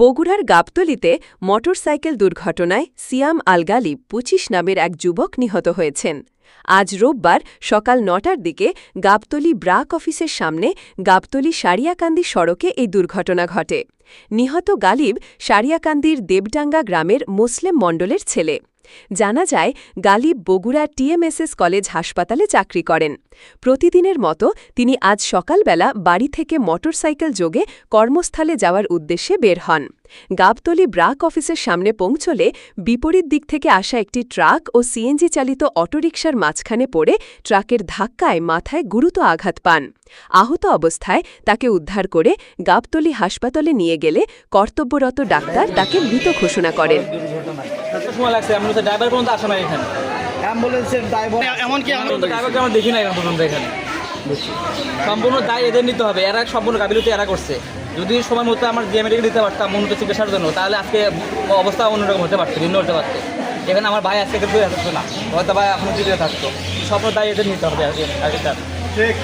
বগুড়ার গাবতলিতে মোটরসাইকেল দুর্ঘটনায় সিয়াম আল গালিব পঁচিশ নামের এক যুবক নিহত হয়েছেন। আজ রোববার সকাল নটার দিকে গাবতলি ব্রাক অফিসের সামনে গাবতলি সারিয়াকান্দি সড়কে এই দুর্ঘটনা ঘটে। নিহত গালিব সারিয়াকান্দির দেবডাঙ্গা গ্রামের মোসলেম মণ্ডলের ছেলে। জানা যায়, গালিব বগুড়া টিএমএসএস কলেজ হাসপাতালে চাকরি করেন। প্রতিদিনের মতো তিনি আজ সকালবেলা বাড়ি থেকে মোটরসাইকেল যোগে কর্মস্থলে যাওয়ার উদ্দেশ্যে বের হন। গাবতলি ব্রাক অফিসের সামনে পৌঁছলে বিপরীত দিক থেকে আসা একটি ট্রাক ও সিএনজি চালিত অটোরিকশার মাঝখানে পড়ে ট্রাকের ধাক্কায় মাথায় গুরুতর আঘাত পান। আহত অবস্থায় তাকে উদ্ধার করে গাবতলি হাসপাতালে নিয়ে গেলে কর্তব্যরত ডাক্তার তাকে মৃত ঘোষণা করেন। কত সময় লাগছে আমি তো ড্রাইভার পর্যন্ত আসে না এখানে। অ্যাম্বুলেন্সের ড্রাইভার এমনকি আমি তো ড্রাইভারকে আমরা দেখি না এখন পর্যন্ত এখানে। সম্পূর্ণ দায় এদের নিতে হবে এরা সম্পূর্ণ গাফিলতি এরা করছে। যদি সময় মতো আমার জিএমএটিকে দিতে পারতাম, উন্নত চিকিৎসার জন্য, তাহলে আজকে অবস্থা অন্যরকম হতে পারতো ভিন্ন হতে পারতো। এখানে আমার ভাই আজকে কিন্তু থাকতো না। হয়তো ভাই এখন দিতে থাকতো। স্বপ্ন দায় এদের নিতে হবে কি তার। ঠিক।